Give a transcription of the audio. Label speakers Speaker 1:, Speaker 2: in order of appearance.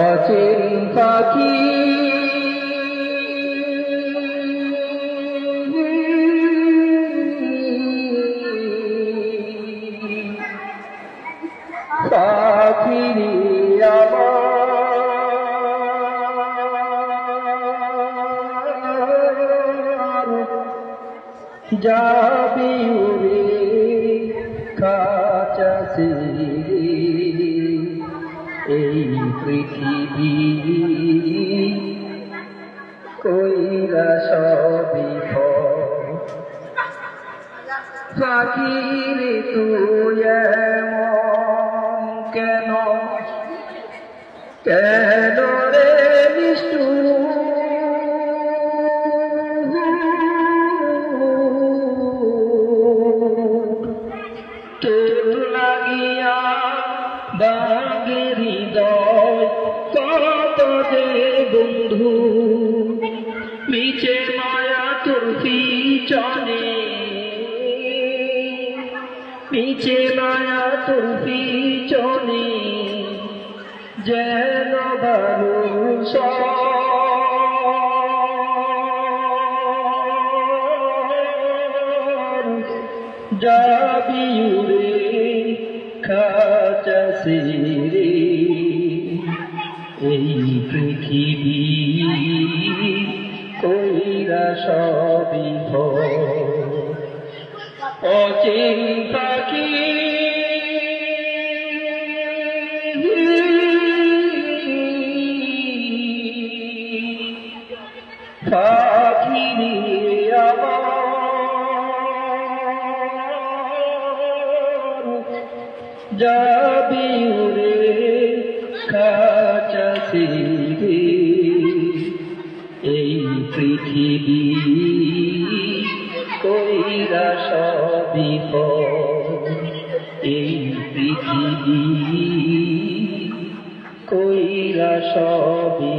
Speaker 1: অচিন পাখি। পাখিরি আমার যাবি কাছে এই পৃথিবী কইরা সবই পাখিরে তুই কেন? কেন মিছে মায়া তোর পিছনে যেন বাবু যাবি উড়ে খাচাসি রে এই পৃথিবী কইরা সবই অচিন পাখি যাবি উড়ে কাছে এই পৃথিবী কইরা সবই এই পৃথিবী কইরা সবই